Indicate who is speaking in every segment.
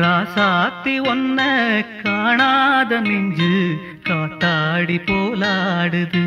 Speaker 1: ராசாத்தி ஒன்ன காணாத நெஞ்சு காத்தாடி போலாடுது.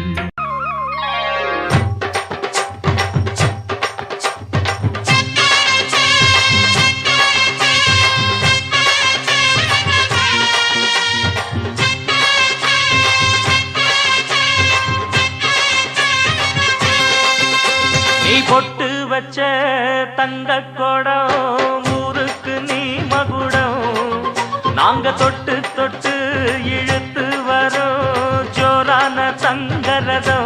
Speaker 2: நீ பொட்டு வச்ச தங்க கொடம் ஊருக்கு நீ மகுடம். நாங்க தொட்டு தொட்டு இழுத்து வரோம் ஜோரான தங்கரதம்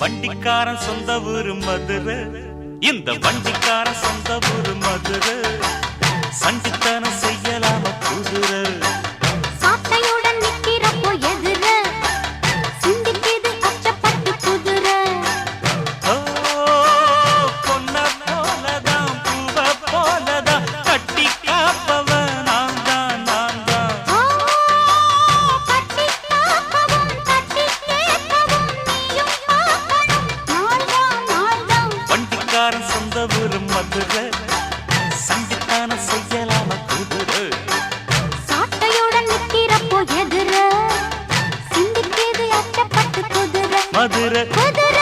Speaker 2: வண்டிக்காரன் சொந்த ஊரு மதுரை. இந்த வண்டிக்காரன் சொந்த ஊரு மதுரை. சண்டித்தனம் குதிரை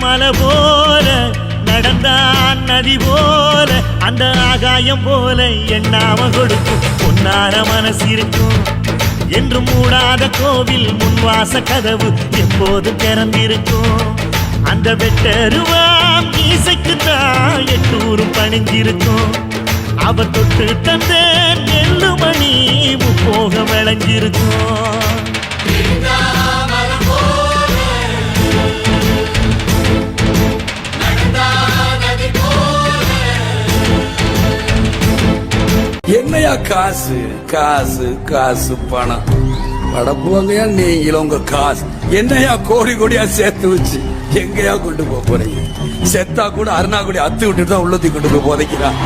Speaker 3: மலை போல நடந்தான் நதி போல அந்த ஆகாயம் போல எண்ணாம கொடுக்கும். பொன்னார மனசு இருக்கும். என்று மூடாத கோவில் முன்வாச கதவு எப்போது திறந்திருக்கும். அந்த வெட்டருவாம் ஈசைக்கு தான் எட்டூரும் பணிஞ்சிருக்கும் அவ தொட்டு தந்த நெல்லு மணி முப்போக விளைஞ்சிருக்கும்.
Speaker 4: என்னையா காசு காசு காசு பணம். படப்புவாங்கயா நீங்களும் உங்க காசு. என்னையா கோடி கோடியா சேர்த்து வச்சு எங்கயா கொண்டு போக போறீங்க? செத்தா கூட அருணாக்குடி அத்து விட்டுட்டு தான் உள்ளத்தி கொண்டு போய் போதைக்கிறான்.